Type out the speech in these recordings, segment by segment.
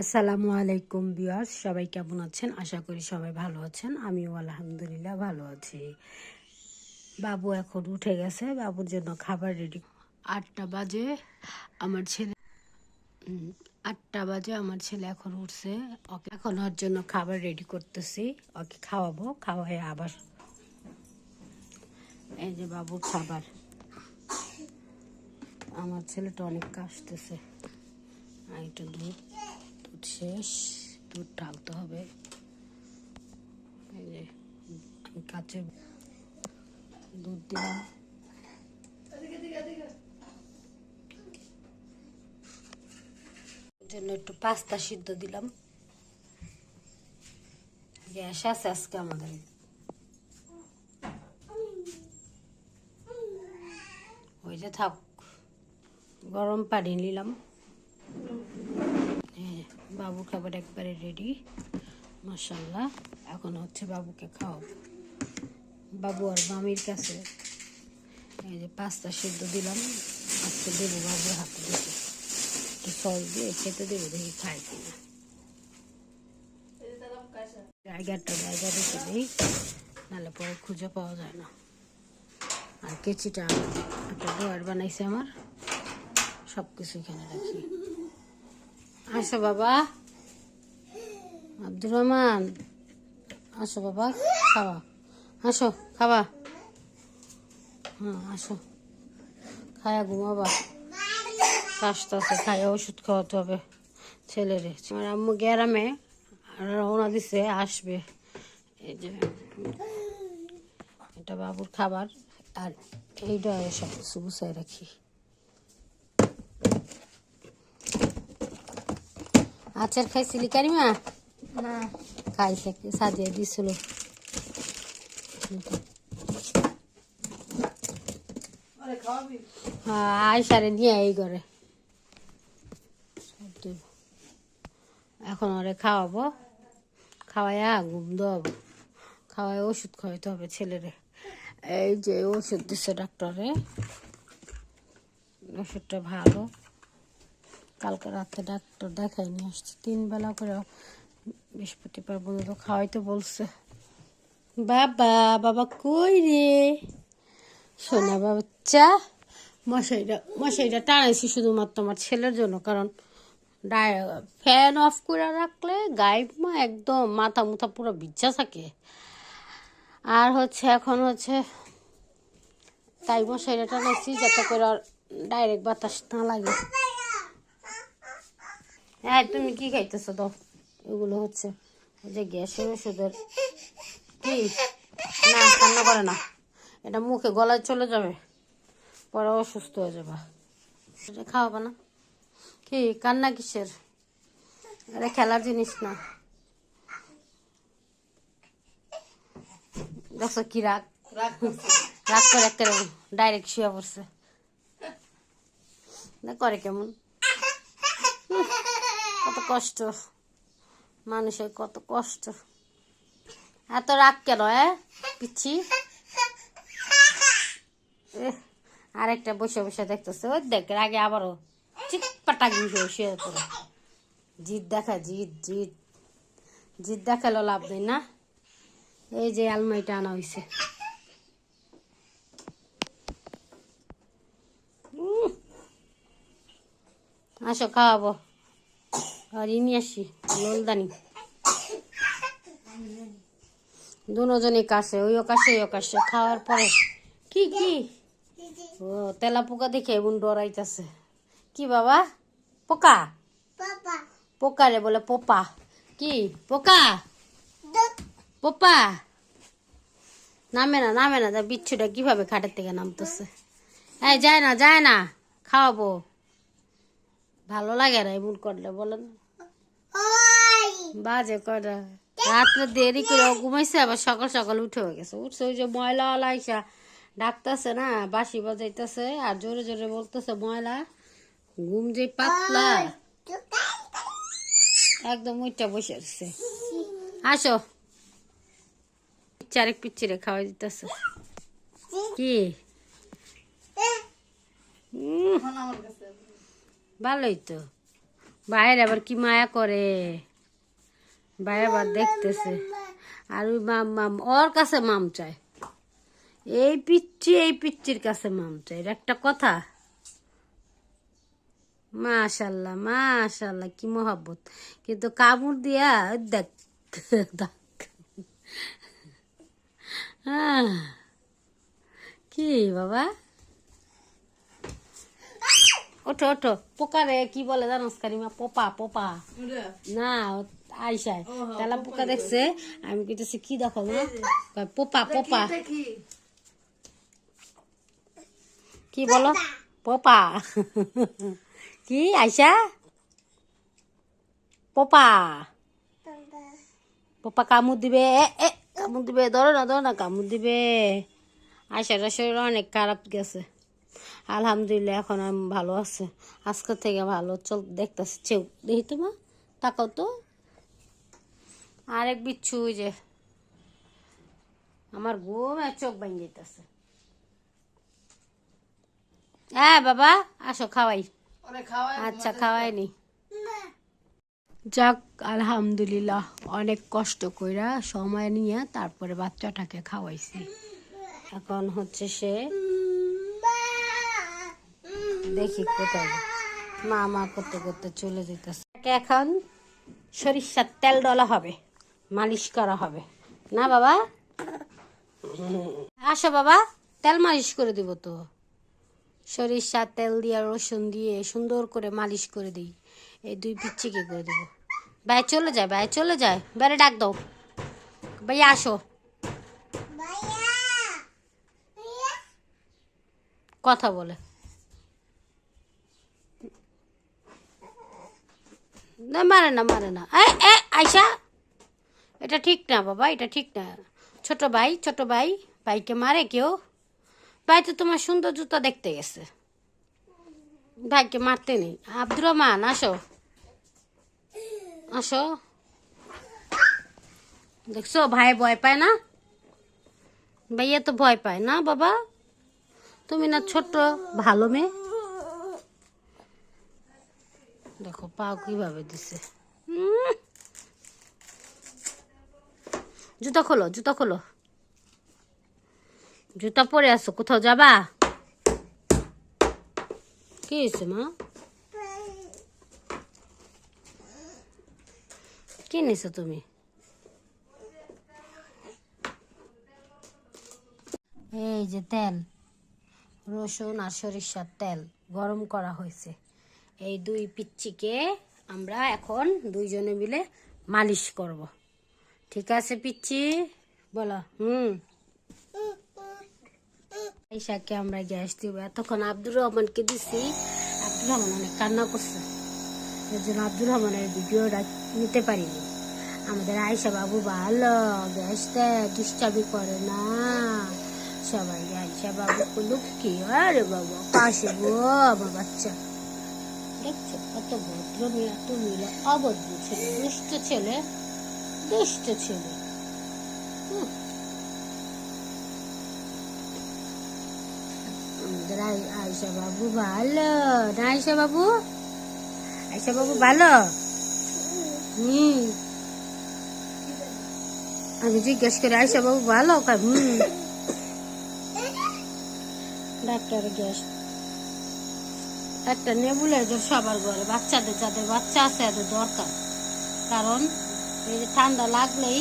আসসালামু আলাইকুম বিয়ার্স সবাই কেমন আছেন? আশা করি সবাই ভালো আছেন। আমিও আলহামদুলিল্লাহ ভালো আছি। বাবু এখন উঠে গেছে। বাবুর জন্য খাবার রেডি আটটা বাজে, আমার ছেলে আটটা বাজে, আমার ছেলে এখন উঠছে। ওকে এখন ওর জন্য খাবার রেডি করতেছি। ওকে খাওয়াবো। খাওয়াই আবার এই যে বাবুর খাবার। আমার ছেলেটা অনেক কাশতেছে। একটু দুধ শেষ। দুধ ঢালতে হবে। এই যে, কাছে দুধ দিলাম। জন্য একটু পাস্তা সিদ্ধ দিলাম। গ্যাস আছে আজকে আমাদের। ওই যে থাক, গরম পানি নিলাম। বাবু খাবার একবারে রেডি মাসাল্লাহ এখন হচ্ছে বাবুকে খাও বাবু আর মামির কাছে এই যে পাস্তা সিদ্ধ দিলাম, আজকে দেবো বাবুর হাতে দেখি। একটু সস দিয়ে খেতে দেবো, দেখি খাই কিনা। জায়গাটা জায়গা রেখে দিই নাহলে পরে খুঁজে পাওয়া যায় না। আর কেচিটা একটা ডোয়ার বানাইছে আমার সব কিছু এখানে রাখি। আসো বাবা। আব্দুর রহমান, আসো বাবা খাওয়া আসো, খাবা। হ্যাঁ আসো। খায়া ঘুমাবা। কাশতেছে খায়া ওষুধ খাওয়াতে হবে ছেলেরে। আমার আম্মু গ্যারামে রওনা দিছে, আসবে। এই যে, এটা বাবুর খাবার। আর এইটা সব কিছু রাখি। আচার খাইছিলি কারিমা না। খাইছে সাজিয়ে দিছিল। হ্যাঁ আয়সারে নিয়ে এই ঘরে। এখন ওরে খাওয়াবো। খাওয়াইয়া ঘুম দেওয়াবো। খাওয়াই ওষুধ খাওয়াইতে হবে ছেলেরে। এই যে ওষুধ দিচ্ছে ডাক্তারে। ওষুধটা ভালো। কালকে রাতে ডাক্তার দেখাই নিয়ে আসছে। তিন বেলা করে বৃহস্পতিবার পর্যন্ত খাওয়াইতে বলছে। বাবা বাবা কই রে? সোনা বাচ্চা মশাইটা মশাইটা টানাইছি শুধুমাত্র আমার ছেলের জন্য, কারণ ফ্যান অফ করে রাখলে গায়ে মা একদম মাথা মুথা পুরো বিচ্ছা থাকে। আর হচ্ছে, এখন হচ্ছে, তাই মশাইটা টানাইছি যাতে করে ডাইরেক্ট বাতাস না লাগে। হ্যাঁ তুমি কি খাইতেছো? তো এগুলো হচ্ছে যে গ্যাসের ওষুধের কি? না, কান্না করে না। এটা মুখে গলায় চলে যাবে, পরে অসুস্থ হয়ে যাবে। এটা খাওয়াবে না। কি, কান্না কিসের? এটা খেলার জিনিস না। দেখছ কি রাগ। রাগ করে একটা ডাইরেক্ট শুয়ে পড়ছে। না, করে কেমন? কত কষ্ট। মানুষের কত কষ্ট। এত রাগ কেন হ্যাঁ পিচ্ছি। আরেকটা বসে বসে দেখতেছে। ওই দেখ আগে আবারও চিক পাটাক দিয়ে শুয়ে পড়ে। জিদ দেখা, জিদ জিদ। জিদ দেখাল লাভ নেই না? এই যে আলমারিটা আনা হয়েছে। আসো, খাওয়াবো। আর ইনি আসি লোলদানি দুজনই কাছে ওই কাছে ওই কাছে খাওয়ার পরে কি কি? ও তেলা পোকা দেখে এমন ডরাইতেছে। কি বাবা? পোকা? পোকা। রে বলে পোপা। কি? পোকা? পোপা? নামে না নামে না। বিচ্ছুটা কীভাবে খাটের থেকে নামতেছে? এই যায় না যায় না। খাওয়াবো। ভালো লাগে না এমন করলে বলেন বাজে কটা রাত্রে দেরি করে ঘুমাইছে আবার সকাল সকাল উঠে হয়ে গেছে। উঠছে ওই যে ময়লা আইসা ডাকতেছে না বাসি বাজাইতেছে আর জোরে জোরে বলতেছে ময়লা ঘুম যে পাতলা। একদম উইটা বসে আসছে আসো। চারেক পিচ্ছিরে খাওয়াই দিতেছে। কি? ভালোই তো। বাইরে আবার কি মায়া করে। আবার দেখতেছে। আর ওই মাম মাম ওর কাছে মাম চায়। এই পিচ্ছি এই পিচ্চির কাছে মাম চায়। এটা একটা কথা? মাশাল্লাহ মাশাল্লাহ কি মহাব্বত। কিন্তু কামড় দিয়া দেখ দেখ। কি বাবা? ওঠো ওঠো। পোকারে কি বলে জানোস কারিমা পোপা পোপা। না আইসায় তালা পোকা দেখছে আমি কইতেছি কি দেখো না পোপা পোপা। কি? বলো? পোপা। কি আইসা? পোপা। পোপা। কামড় দিবে। এ, এ কামড় দিবে। ধরো না ধরো না কামড় দিবে। আয়সাটার শরীর অনেক খারাপ গেছে। আলহামদুলিল্লাহ এখন আমি ভালো আছে। আজকে থেকে ভালো। চল দেখতেছি। চেউ দেখি তো মা তাকাও তো। আরেক বিচ্ছু ওই যে। আমার ঘুম আর চোখ ভাঙ যেতেছে হ্যাঁ বাবা আসো খাওয়াই। আচ্ছা খাওয়াইনি। যাক আলহামদুলিল্লাহ অনেক কষ্ট কইরা সময় নিয়ে তারপরে বাচ্চাটাকে খাওয়াইছি। এখন হচ্ছে সে দেখি কোথায়। মা মা করতে করতে চলে যেতেছে এখন সরিষার তেল ডলা হবে। মালিশ করা হবে। না বাবা? আসো বাবা, তেল মালিশ করে দিব তো। সরিষার তেল দিয়ে, রসুন দিয়ে সুন্দর করে মালিশ করে দিই। এই দুই পিচ্ছিকে করে দেব। ভাই, চলে যায়, ভাই, চলে যায়। বেড়ে ডাক দাও। ভাই, আসো। কথা বলে। না, মারে না মারে না। আয়সা এটা ঠিক না বাবা, এটা ঠিক না। ছোট ভাই ছোট ভাই, ভাইকে মারে কেউ। ভাই তো তোমার সুন্দর জুতা দেখতে গেছে। ভাইকে মারতে নেই। আব্দুর রহমান, আসো। আসো। দেখছ, ভাই ভয় পায় না? ভাইয়া তো ভয় পায় না বাবা? তুমি না ছোট, ভালো মেয়ে? দেখো পা কীভাবে দিছে। জুতা খোলো জুতা খোলো। জুতা পরে আসো কোথাও যাবা? কি হয়েছে মা? কি নিছো তুমি? এই যে তেল, রসুন আর সরিষার তেল গরম করা হয়েছে। এই দুই পিচ্চিকে আমরা এখন দুইজনে মিলে মালিশ করব। ঠিক আছে, পিচ্ছি? বলো, হুম। ঈশাকে আমরা গ্যাস দিব। এতক্ষণ আব্দুর রহমানকে দিছি। আব্দুর রহমান অনেক কান্না করছে। এর জন্য আব্দুর রহমানের ভিডিওটা নিতে পারিনি। আমাদের আয়সা বাবু ভালো গ্যাস দেয় ডিস্টার্বই করে না। সবাই আয়সা বাবু লুকি আরে বাবা, পাশে গো আমার বাচ্চা। দেখছ, কত ভদ্র মেয়ে, এত মেয়ে অভদ্র ছেলে, দুষ্ট ছেলে। দুষ্ট ছেলে। আয়সা বাবু ভালো আয়সা বাবু? আয়সা বাবু ভালো? আমি জিজ্ঞেস করে আয়সা বাবু ভালো ডাক্তার গ্যাস একটা নেবুলাইজার সবার ঘরে বাচ্চাদের, যাদের বাচ্চা আছে, এদের দরকার। কারণ এই যে ঠান্ডা লাগলেই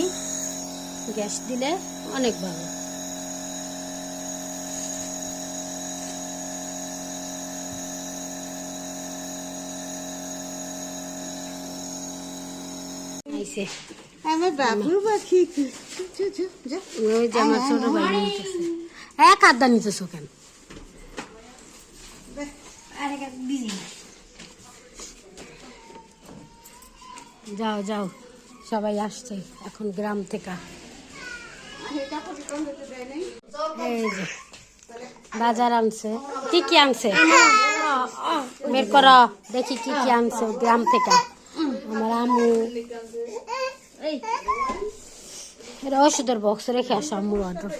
গ্যাস দিলে অনেক ভালো। আইছে। আমার বাবুর পাখি। ওই যে আমার ছোট ভাই নিতেছে এক আড্ডা নিতেছো কেন? যাও যাও। সবাই আসছে এখন গ্রাম থেকে। এই যে বাজার আনছে। কি কি আনছে? বের কর দেখি কি কি আনছে গ্রাম থেকে। আমার আমু এটা ওষুধের বক্স রেখে আসো অর্ডার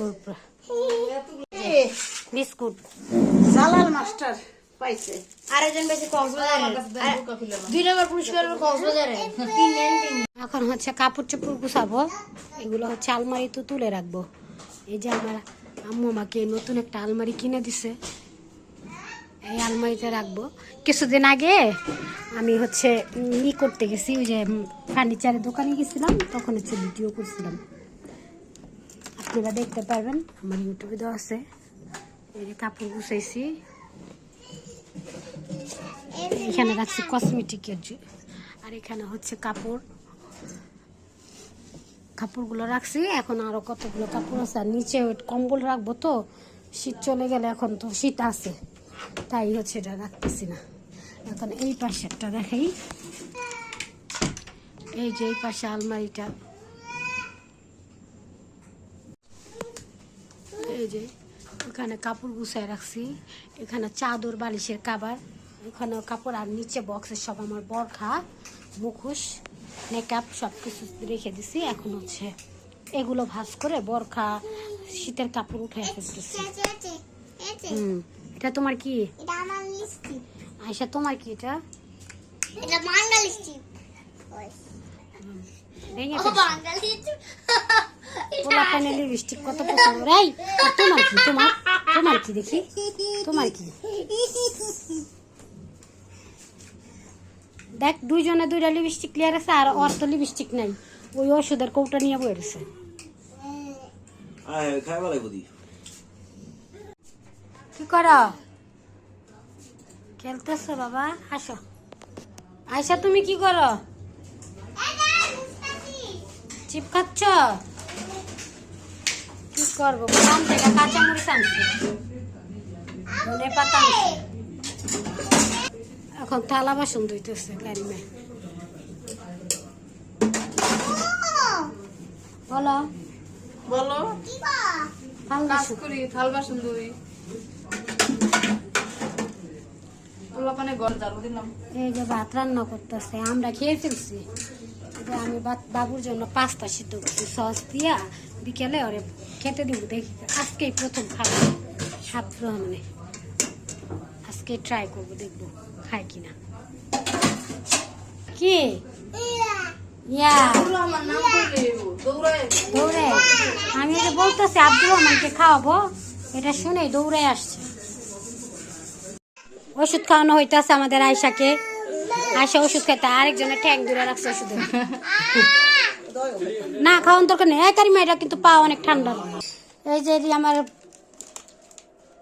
বিস্কুট। জালাল মাস্টার। পাইছে। আরেকজন বেশি কক্সবাজারে। দুই নম্বর পুরস্কার কক্সবাজারে। এখন হচ্ছে কাপড় চোপড় গুছাবো। এগুলো হচ্ছে আলমারিতে তুলে রাখব। এই যে আমার আম্মু আমাকে নতুন একটা আলমারি কিনে দিছে। এই আলমারিতে রাখব। কিছুদিন আগে আমি হচ্ছে ই করতে গেছি ওই যে ফার্নিচারের দোকানে গেছিলাম তখন হচ্ছে ভিডিও করছিলাম। আপনারা দেখতে পারবেন আমার ইউটিউবে দেওয়া আছে। এই যে কাপড় গুছাইছি। এখানে রাখছি কসমেটিকের আর এখানে হচ্ছে কাপড়। কাপড়গুলো রাখছি, এখন আরও কতগুলো কাপড় আছে, আর নিচে কম্বল রাখব তো, শীত চলে গেলে এখন তো শীত আছে, তাই হচ্ছে এটা রাখতেছি না। এখন এই পাশেরটা দেখাই। এই যে এই পাশে আলমারিটা। এই যে এখানে কাপড় গুছায় রাখছি, এখানে চাদর, বালিশের কাবার। এখানে কাপড় আর নিচে বক্সের সব আমার বরখা মুখোশ মেকআপ সব কিছু রেখে দিছি। এখন হচ্ছে এগুলো ভাজ করে বরখা শীতের কাপড় উঠে ফেলতেছি। হুম এটা তোমার কি? আয়সা তোমার কি এটা? লিপস্টিক কত পছন্দ রাই তোমার কি? তোমার? তোমার কি দেখি? তোমার কি? দেখ দুইজনে দুইটা লিপস্টিক ক্লিয়ার আছে আর ওর তো লিপস্টিক নাই। ওই ওষুধের কৌটা নিয়ে দি। কি কর? খেলতেছো বাবা? আসো। আয়সা তুমি কি করো? চিপ খাচ্ছ? কি করব? কাঁচা মরিচ আনছি। ধনে পাতা আনছি। এখন থালা বাসন ধুইতেছে গাড়ি মে। বলো। বলো। কাজ করি থাল বাসন ধুই। এই যে ভাত রান্না করতেছে আমরা খেয়ে ফেলছি। আমি বাবুর জন্য পাস্তা সিদ্ধ করছি সস দিয়া বিকেলে ওরে খেতে দিব দেখি। আজকেই প্রথম খাব সাত মানে আজকে ট্রাই করব দেখব খায় কিনা। কি? দৌড়ে আমি যে বলতেছি আব্দুর রহমানকে খাওয়াবো এটা শুনেই দৌড়ে আসছে। ওষুধ খাওয়ানো হইতাছে আমাদের আয়সাকে আয়সা ওষুধ খাইতে আরেকজনের ঠ্যাং দূরে রাখছে ওষুধে। না খাওয়ান দরকার নেই। একারি মাইরা কিন্তু পা অনেক ঠান্ডা। এই যে আমার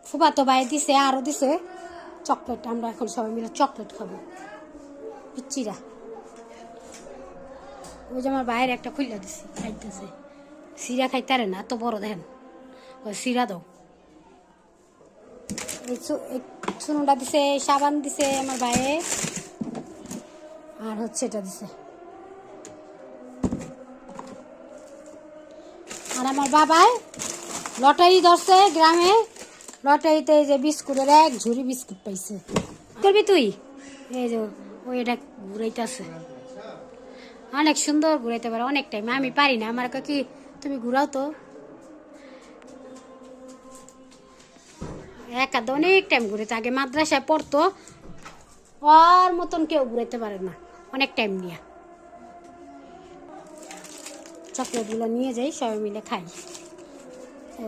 ফুফাতো ভাই দিছে আরও দিছে। চকলেট আমরা এখন সবাই মিলে চকলেট খাব। পিচ্চিরা। ওই যে আমার বাইরে একটা খুললা দিছি, খাইতেছে। সিরা খাইতারে না, এত বড় দেখেন। ওই সিরা দাও। চুনুটা দিছে সাবান দিছে আমার ভাইয়ে। আর হচ্ছে এটা দিছে। আর আমার বাবাই লটারি ধরছে গ্রামে। লটারিতে যে বিস্কুটের এক ঝুড়ি বিস্কুট পাইছে। করবি তুই? এই যে ওই এটা ঘুরাইতেছে। অনেক সুন্দর ঘুরাইতে পারে অনেক টাইম আমি পারি না। আমার কি তুমি ঘুরাও তো। একা তো অনেক টাইম ঘুরেতে আগে মাদ্রাসায় পড়তো ওর মতন কেউ ঘুরাইতে পারে না অনেক টাইম নিয়ে। চকলেটগুলো নিয়ে যাই সবাই মিলে খাই।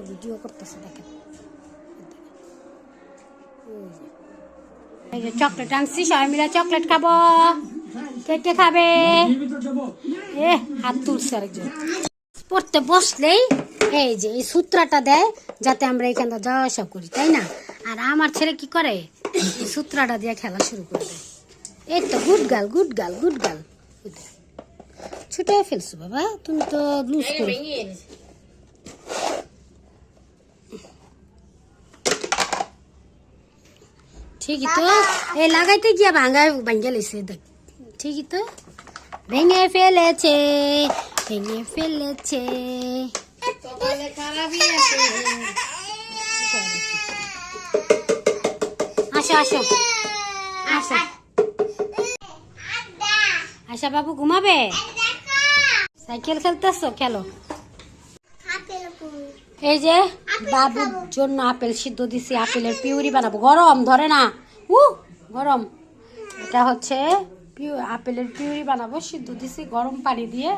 ভিডিও করতেছে দেখেন। চকলেট আনছি, সবাই মিলে চকলেট খাব। কে কে খাবে। এ, হাত তুলছে আরেকজন। পড়তে বসলেই এই যে এই সূত্রটা দেয়, যাতে আমরা এখানে যাওয়া আসা করি, তাই না? আর আমার ছেলে কি করে? এই সূত্রটা দিয়ে খেলা শুরু করে দেয়। এই তো গুড গাল গুড গাল গুড গাল ছুটে ফেলছো বাবা, তুমি তো লুজ করো ঠিকই তো এই লাগাইতে গিয়া ভাঙা ভাঙ্গা লেছে দেখ ঠিকই তো ভেঙে ফেলেছে ভেঙে ফেলেছে আসো আসো আসো আশা বাবু ঘুমাবে সাইকেল খেলতেছো খেলো এই যে বাবুর জন্য আপেল সিদ্ধ দিছি আপেলের পিউরি বানাবো। গরম ধরে না। উ গরম। এটা হচ্ছে পিউ আপেলের পিউরি বানাবো সিদ্ধ দিছি গরম পানি দিয়ে।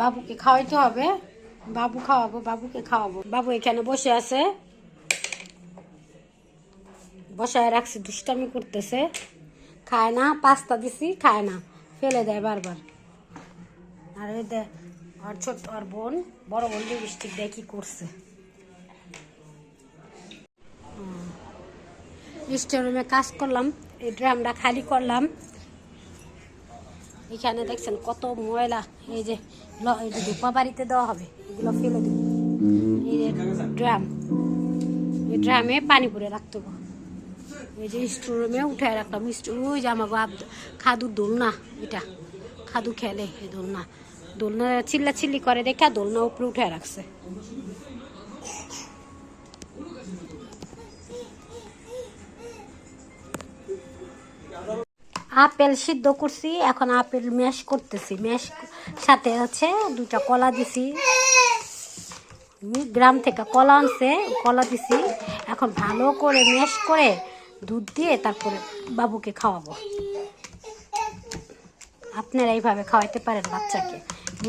বাবুকে খাওয়াইতে হবে। বাবু খাওয়াবো বাবুকে খাওয়াবো। বাবু এখানে বসে আছে। বসায় রাখছি দুষ্টামি করতেছে। খায় না পাস্তা দিছি খায় না। ফেলে দেয় বারবার। আর ওই দে আর ছোট আর বোন বড় বোন লিপস্টিক দিয়ে কি করছে? রুমে কাজ করলাম, এই ড্রামটা খালি করলাম। এখানে দেখছেন কত ময়লা, এই যে ধূপা বাড়িতে দেওয়া হবে, এগুলো ফেলে দেব। এই যে ড্রাম, এই ড্রামে পানি ভরে রাখতে হবে। এই যে স্টোরুমে উঠে রাখলাম ওই যে আমার বাপ খাদুর দোলনা, এটা। খাদু খেলে এই দোলনা। দোলনা চিল্লা চিল্লি করে দেখে দোলনা উপরে উঠে রাখছে। আপেল সিদ্ধ করছি, এখন আপেল ম্যাশ করতেছি। ম্যাশ সাথে হচ্ছে দুটা কলা দিছি। গ্রাম থেকে কলা আনছে, কলা দিছি। এখন ভালো করে ম্যাশ করে দুধ দিয়ে তারপরে বাবুকে খাওয়াবো। আপনারা এইভাবে খাওয়াইতে পারেন বাচ্চাকে।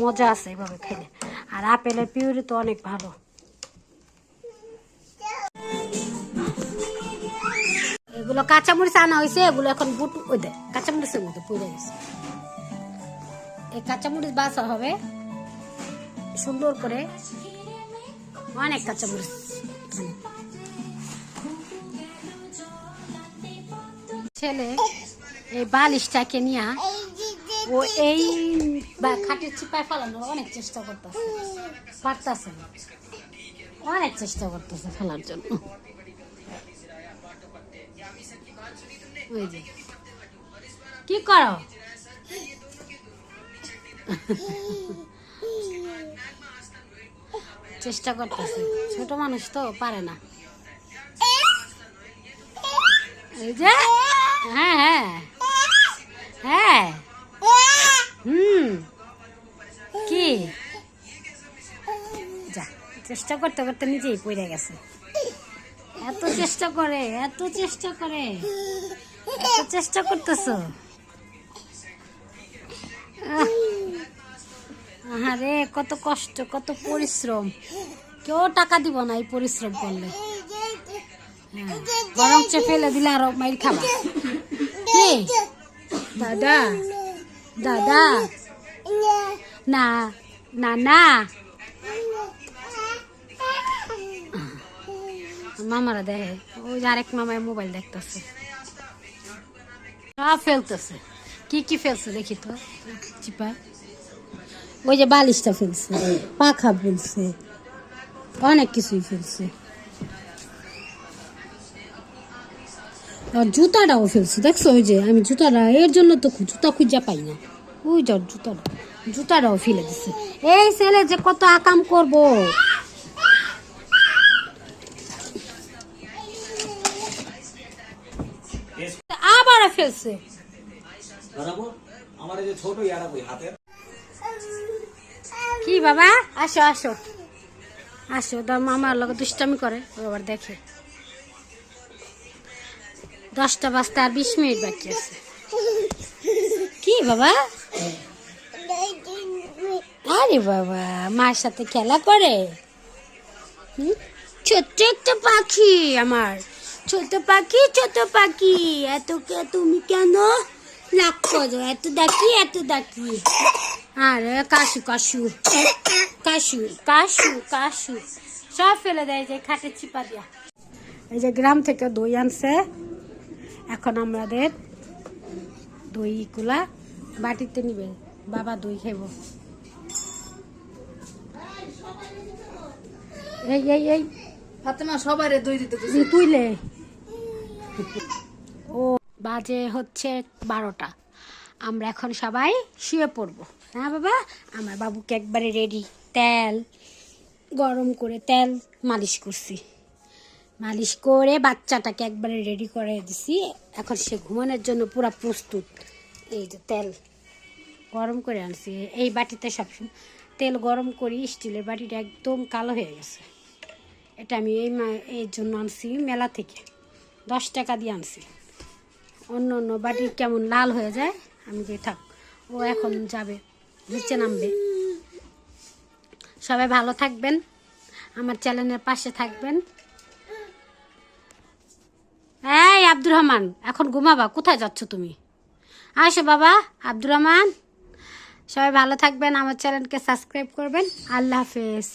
মজা আছে এইভাবে খেলে। আর আপেলের পিউরি তো অনেক ভালো। এগুলো কাঁচামরিচ আনা হয়েছে, এগুলো এখন বুট, ওই দে, কাঁচামরিচের মধ্যে পুড়ে গেছে। এই কাঁচামরিচ বাছা হবে, সুন্দর করে অনেক কাঁচামরিচ। ছেলে এই বালিশটাকে নিয়ে ও এই খাটের চিপায় ফেলানোর অনেক চেষ্টা করতেছে, পারতাছে অনেক চেষ্টা করতেছে ফেলার জন্য। ওই যে কি করো? চেষ্টা করতেছে। ছোট মানুষ তো, পারে না। যে হ্যাঁ হ্যাঁ। হ্যাঁ। হুম। কি? যা, চেষ্টা করতে করতে নিজেই পড়ে গেছে। এত চেষ্টা করে, এত চেষ্টা করে। এত চেষ্টা করতেছ? আরে কত কষ্ট কত পরিশ্রম। কেউ টাকা দিব না এই পরিশ্রম করলে। হ্যাঁ, বরং চে ফেলে দিলে আরও মাইর খাবা। দাদা দাদা। না না না। মামারা দেখে ওই আরেক মামায় মোবাইল দেখতেছে। সব ফেলতেছে কি কি ফেলছে দেখি তো চিপা ওই যে বালিশটা ফেলছে পাখা ফেলছে অনেক কিছুই ফেলছে আর জুতাটাও ফেলছে দেখছ ওই যে আমি জুতাটা এর জন্য তো জুতা খুঁজা পাই না ওই যার জুতাটা জুতাটাও ফেলে দিছে এই ছেলে যে কত আকাম করব আবার আমার যে ছোট ইয়ারা কই হাতের? কি বাবা? আসো আসো। আসো তোর মামার লোক দুষ্টামি করে। আবার দেখে। দশটা বাজতে আর বিশ মিনিট বাকি আছে। কি বাবা? আরে বাবা মার সাথে খেলা করে? ছোট্ট একটা পাখি আমার। ছোট পাখি ছোট পাখি। এত কে- তুমি কেন? লাগ করো এত ডাকি এত ডাকি আরে কাশু কাশু। কাশু কাশু কাশু। সব ফেলে দেয় যে খাটের চিপা দিয়া। এই যে গ্রাম থেকে দই আনছে। এখন আমাদের দইগুলা বাটিতে নিবে। বাবা দই খাইব। এই এই এই। ফাতেমা সবাই দই দিতে তুই তুইলে। ও, বাজে হচ্ছে বারোটা। আমরা এখন সবাই শুয়ে পড়ব। হ্যাঁ বাবা, আমার বাবুকে একবারে রেডি তেল, গরম করে তেল মালিশ করছি। মালিশ করে বাচ্চাটাকে একবারে রেডি করে দিছি। এখন সে ঘুমানোর জন্য পুরো প্রস্তুত। এই যে তেল গরম করে আনছি। এই বাটিতে সবসময় তেল গরম করি, স্টিলের বাটিটা একদম কালো হয়ে গেছে। এটা আমি এই এই জন্য আনছি মেলা থেকে। দশ টাকা দিয়ে আনছি। অন্য অন্য বাটি কেমন লাল হয়ে যায়, আমি যে থাক, ও এখন যাবে, নিচে নামবে। সবাই ভালো থাকবেন, আমার চ্যানেলের পাশে থাকবেন। এই আব্দুর রহমান, এখন ঘুমাবা, কোথায় যাচ্ছ তুমি? আসো বাবা, আব্দুর রহমান। সবাই ভালো থাকবেন, আমার চ্যানেলকে সাবস্ক্রাইব করবেন, আল্লাহ হাফেজ।